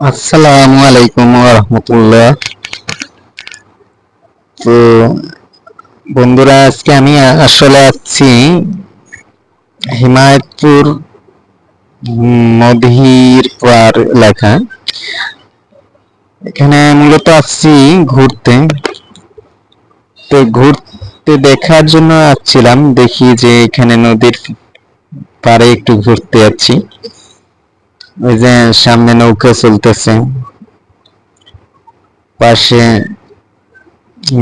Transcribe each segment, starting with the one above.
আসসালামু আলাইকুম রহমতুল্লাহ। তো বন্ধুরা, আজকে আমি আসলে আছি হিমায়তপুর নদীর পার এলাকা। এখানে মূলত আসছি ঘুরতে। তো ঘুরতে দেখার জন্য আসছিলাম, দেখি যে এখানে নদীর পাড়ে একটু ঘুরতে যাচ্ছি। ওই যে সামনে নৌকা চলতেছে। পাশে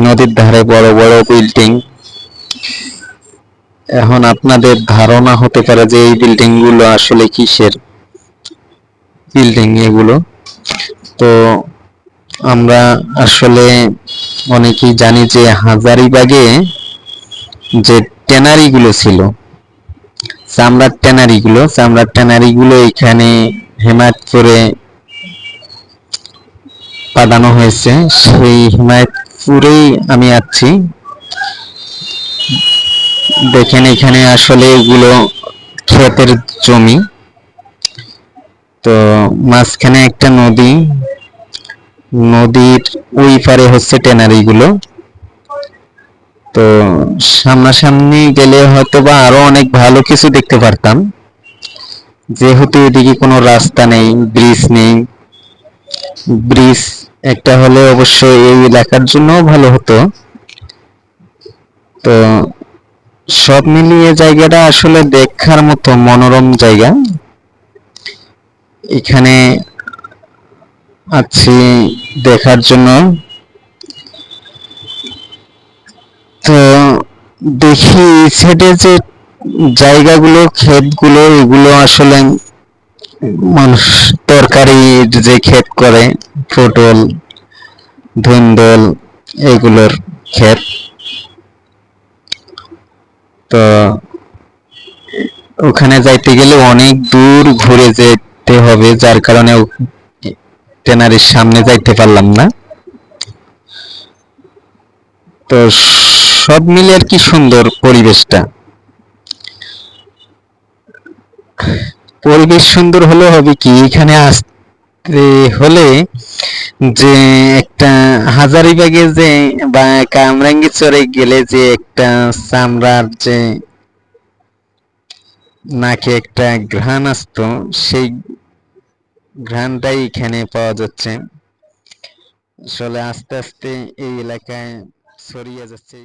নদীর ধারে বড় বড় বিল্ডিং। এখন আপনাদের ধারণা হতে পারে যে এই বিল্ডিংগুলো আসলে কিসের বিল্ডিং এগুলো। তো আমরা আসলে অনেকেই জানি যে হাজারিবাগে যে ট্যানারি গুলো ছিল, চামড়ার ট্যানারি গুলো চামড়ার ট্যানারি গুলো এখানে হেমায়তপুরে পাঠানো হয়েছে। সেই হিমায়তপুরেই আমি আছি। দেখেন এখানে আসলে এগুলো ক্ষেতের জমি। তো মাঝখানে একটা নদী। নদীর ওই পারে হচ্ছে ট্যানারি গুলো তো সামনাসামনি গেলে হয়তো বা আরও অনেক ভালো কিছু দেখতে পারতাম। যেহেতু এদিকে কোনো রাস্তা নেই ব্রিজ নেই ব্রিজ একটা হলে অবশ্যই এই এলাকার জন্য ভালো হতো। তো সব মিলিয়ে জায়গাটা আসলে দেখার মতো মনোরম জায়গা। এখানে আছি দেখার জন্য। তো দেখি সেটে যে জায়গাগুলো, ক্ষেতগুলো, এগুলো আসলে মানুষ তরকারি যে ক্ষেত করে, পটল, ধুন্দল, এগুলোর ক্ষেত। তো ওখানে যাইতে গেলে অনেক দূর ঘুরে যেতে হবে, যার কারণে ট্রেনারির সামনে যাইতে পারলাম না। তো সব মিলে আর কি সুন্দর পরিবেশটা। পরিবেশ সুন্দর হলে হবে কি? এখানে আসতে হলে যে একটা হাজারিবাগে যে বা কামরাঙ্গি চরে গেলে যে একটা চামড়ার যে নাকে একটা ঘ্রাণ আসতো, সেই ঘ্রাণটাই এখানে পাওয়া যাচ্ছে। আসলে আস্তে আস্তে এই এলাকায় ছড়িয়ে যাচ্ছে।